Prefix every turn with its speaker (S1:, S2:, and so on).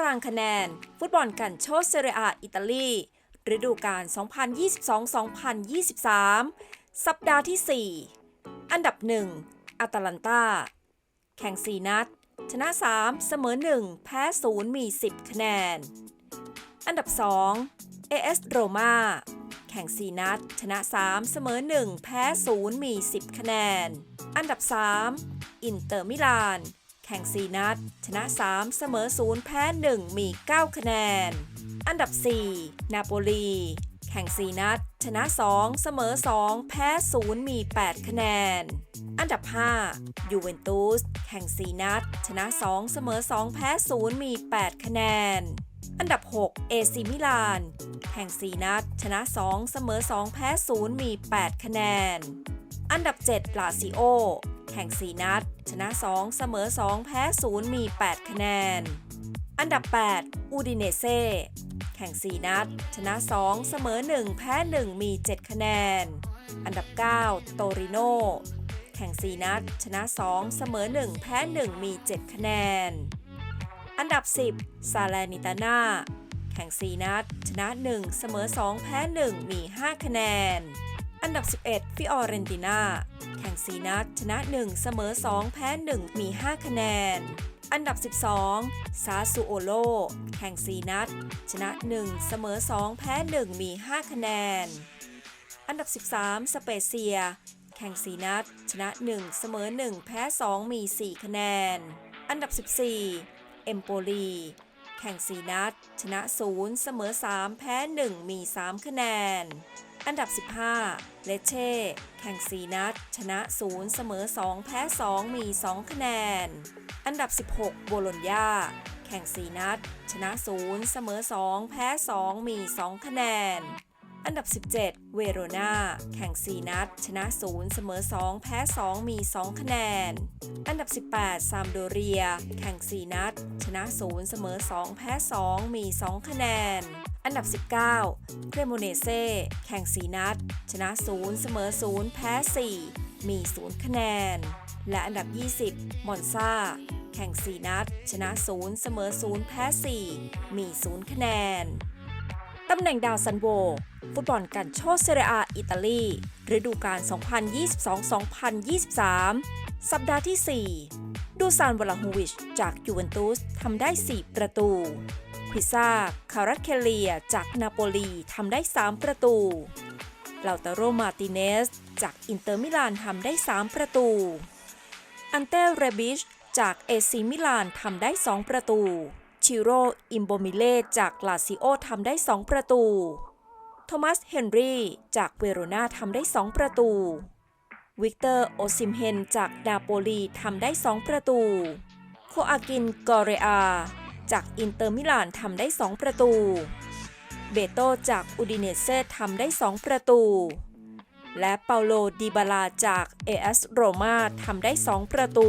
S1: ารางคะแนน ฟุตบอลกันโชเซเรียอาอิตาลี ฤดูกาล 2022-2023 สัปดาห์ที่ 4 อันดับ 1อาตาลันตา แข่ง 4 นัด ชนะ 3 เสมอ 1 แพ้ 0 มี 10 คะแนน อันดับ2 AS โรมาแข่ง 4 นัด ชนะ 3 เสมอ 1 แพ้ 0 มี 10 คะแนน อันดับ 3 อินเตอร์มิลาน แข่ง 4 นัด ชนะ 3 เสมอ 0 แพ้ 1 มี 9 คะแนน อันดับ 4 นาโปลี แข่ง 4 นัด ชนะ 2 เสมอ 2 แพ้ 0 มี 8 คะแนน อันดับ 5 ยูเวนตุส แข่ง 4 นัด ชนะ 2 เสมอ 2 แพ้ 0 มี 8 คะแนน อันดับ 6 เอซิมิลาน แข่ง 4 นัด ชนะ 2 เสมอ 2 แพ้ 0 มี 8 คะแนน อันดับ7ลาซิโอ แข่ง 4 นัด ชนะ 2 เสมอ 2 แพ้ 0 มี 8 คะแนน อันดับ 8 อูดิเนเซ่แข่ง 4 นัด ชนะ 2 เสมอ 1 แพ้ 1 มี 7 คะแนน อันดับ 9 โตริโน แข่ง 4 นัด ชนะ 2 เสมอ 1 แพ้ 1 มี 7 คะแนน อันดับ 10 ซาเลนิตาน่าแข่ง 4 นัด ชนะ 1 เสมอ 2 แพ้ 1 มี 5 คะแนน อันดับ 11 ฟิออเรนติน่าแข่ง 4 นัด ชนะ 1 เสมอ 2 แพ้ 1 มี 5 คะแนน อันดับ 12 ซาซูโอโลแข่ง 4 นัด ชนะ 1 เสมอ 2 แพ้ 1 มี 5 คะแนน อันดับ 13 สเปเซีย แข่ง 4 นัด ชนะ 1 เสมอ 1 แพ้ 2 มี 4 คะแนน อันดับ 14 เอมโปลีแข่ง 4 นัด ชนะ 0 เสมอ 3 แพ้ 1 มี 3 คะแนน อันดับ 15 เลเช่ แข่ง 4 นัด ชนะ 0 เสมอ 2 แพ้ 2 มี 2 คะแนน อันดับ 16 โบโลญญา แข่ง 4 นัด ชนะ 0 เสมอ 2 แพ้ 2 มี 2 คะแนน อันดับ 17 เวโรนาแข่ง 4 นัด ชนะ 0 เสมอ 2 แพ้ 2 มี 2 คะแนน อันดับ 18 ซามโดเรีย แข่ง 4 นัด ชนะ 0 เสมอ 2 แพ้ 2 มี 2 คะแนน อันดับ 19 เครโมเนเซ่แข่ง 4 นัด ชนะ 0 เสมอ 0 แพ้ 4 มี 0 คะแนน และอันดับ 20 มอนซาแข่ง 4 นัด ชนะ 0 เสมอ 0 แพ้ 4 มี 0 คะแนน ตำแหน่งดาวซันโว ฟุตบอลกันโชเซเรียอาอิตาลีฤดูกาล 2022-2023 สัปดาห์ที่ 4 ดูซานวลาฮูวิช จากยูเวนตุสทำได้ 4 ประตูควิซาคาราเคเลีย จากนาโปลีทำได้ 3 ประตูลาตาโรมาติเนส จากอินเตอร์มิลานทำได้ 3 ประตู อันเต้เรบิช จากเอซีมิลานทำได้ 2 ประตู ชิโรอิมโบมิเล่ จากลาซิโอทำได้ 2 ประตู โทมัส เฮนรี่ จากเวโรนาทำได้ 2 ประตู วิกเตอร์ โอซิมเฮน จากนาโปลีทำได้ 2 ประตู โคอากิน กอเรอา จากอินเตอร์มิลานทำได้ 2 ประตู เบโตจากอูดิเนเซ่ทำได้ 2 ประตู และเปาโล ดิบาลา จากเอสโรมาทำได้ 2 ประตู